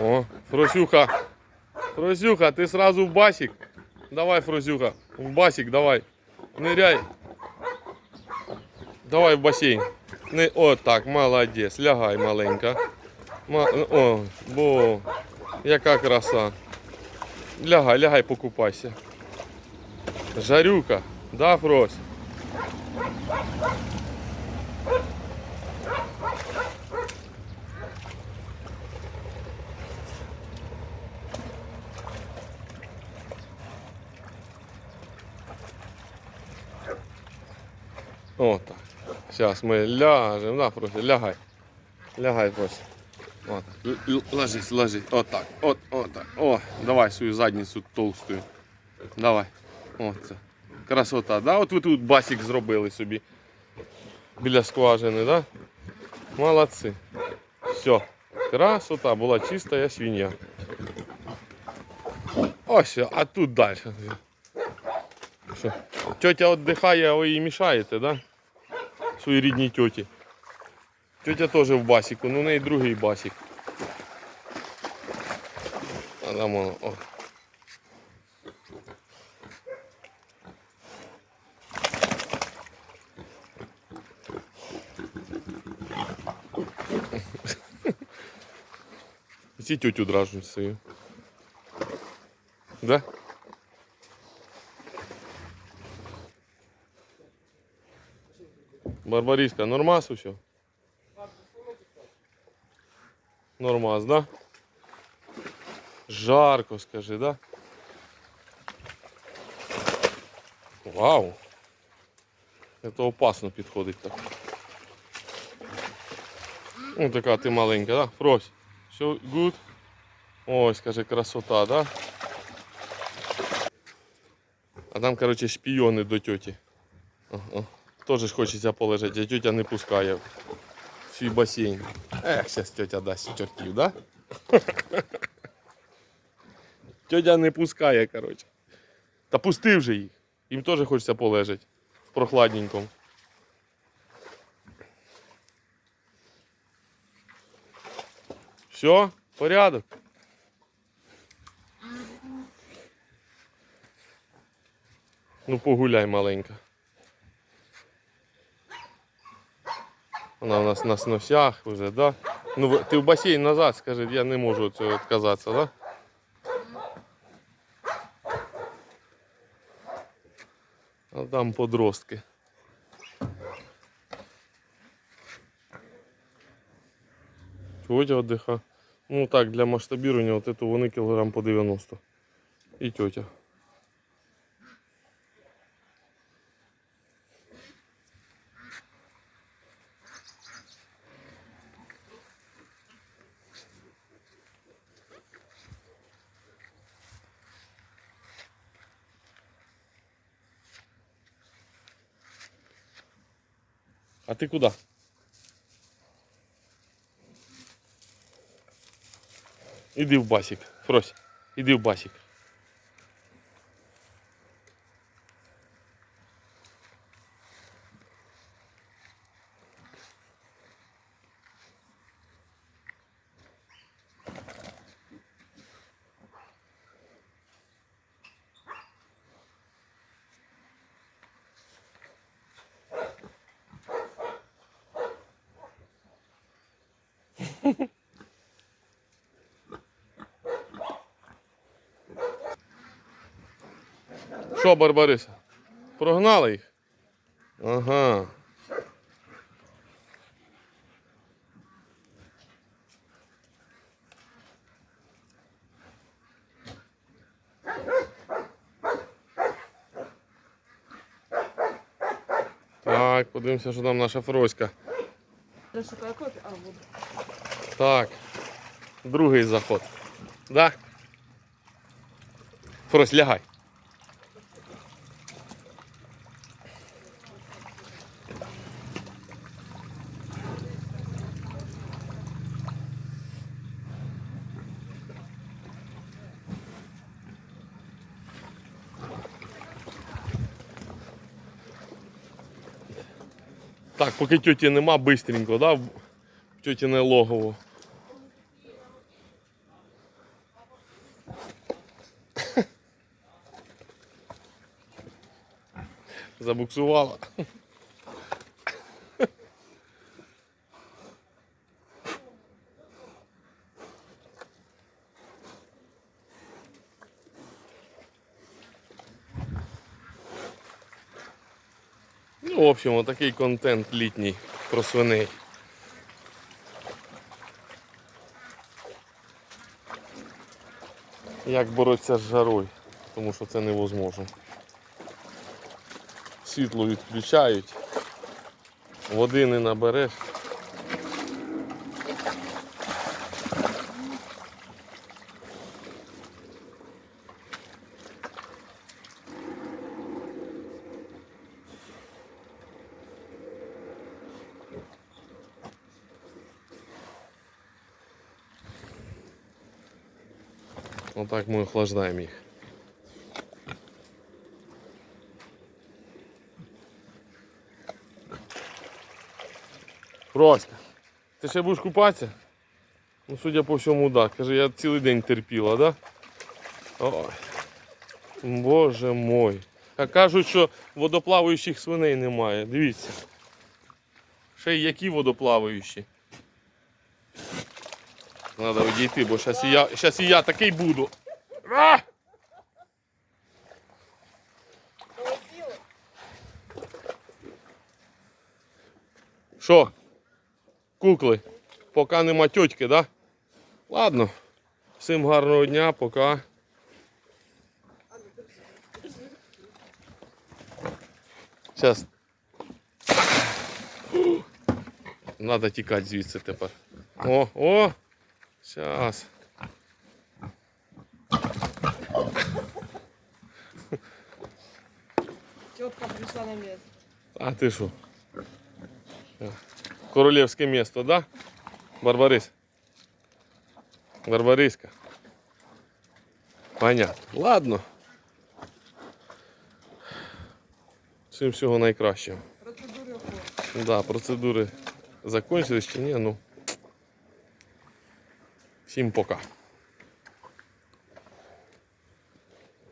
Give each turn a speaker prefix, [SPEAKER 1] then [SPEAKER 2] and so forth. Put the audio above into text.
[SPEAKER 1] О, Фросюха. Фросюха, ти сразу в басик. Давай, Фросюха, в басик давай. Ныряй. Давай в басейн. Не, о, так, молодець. Лягай маленька. Ма, о, бо, яка краса. Лягай, лягай, покупайся. Жарюка, да, Фрось? О. Зараз ми ляжемо, да, Фрося, лягай. Лягай, Фрося. О, так. Л- л- Ложись, ложись. От так. От, от. О, давай свою задницю толстую. Давай. О, це. Красота, да? От ви тут басик зробили собі. Біля скважини, да? Молодці. Все. Красота, була чиста свинья. Ось, а тут далі. Що? Тетя віддихає, а ви їй мішаєте, да? Своїй рідній тьоті. Тетя теж в басіку, ну в неї другий басік. А там воно, о. Всі тетю дражнуть свою. Да? Барбариска, нормас все? Нормас, да? Жарко, скажи, да? Вау! Это опасно підходить так. Ну така ти маленька, да? Фрось. Все good? Ой, скажи, красота, да? А там, короче, шпіони до тьоті. О, о. Тоже ж хочеться полежати, а тетя не пускає в свій басейн. Ех, зараз тетя дасть чортів, да? Тетя не пускає, коротше. Та пусти вже їх. Їм теж хочеться полежати в прохладненькому. Все, порядок. Ну погуляй маленька. Вона у нас на сносях вже, да? Ну ти в басейн назад, скажи, я не можу від цього відказатися, да? А там подростки. Тетя отдыха. Ну так, для масштабирования вот это вони кілограм по 90. І тетя. А ты куда? Іди в басик. Фрось, іди в басик. Що, Барбариса? Прогнали їх? Ага. Так, подивимося, що там наша Фроська.
[SPEAKER 2] Шукаю кофе, а буду.
[SPEAKER 1] Так. Другий заход. Да? Фрось, лягай. Так, поки тьоті нема, бистренько, да? в Тьотіне логово. Забуксувала. Ну, в общем, отакий контент літній про свиней. Як боротися з жарою, тому що це невозможно. Світло відключають, води не набереш. Отак ми охлаждаємо їх. Роська, ти ще будеш купатися? Ну, судя по всьому, так. Каже, я цілий день терпіла, да? Ой. Боже мой. А кажуть, що водоплаваючих свиней немає. Дивіться. Ще й які водоплаваючі. Треба відійти, бо зараз і я, і я такий буду. А! Що? Кукли? Поки нема тьотьки, да? Ладно. Всім гарного дня, пока. Зараз. Надо тікати звідси тепер. О, о! Зараз.
[SPEAKER 2] Тетка пришла на место.
[SPEAKER 1] А ти що? Королівське місто, да? Барбарис. Барбариська. Понятно. Ладно. Всім всього найкращого.
[SPEAKER 2] Процедуры ухода.
[SPEAKER 1] Да, процедури закончились чи ні, ну. Всім пока.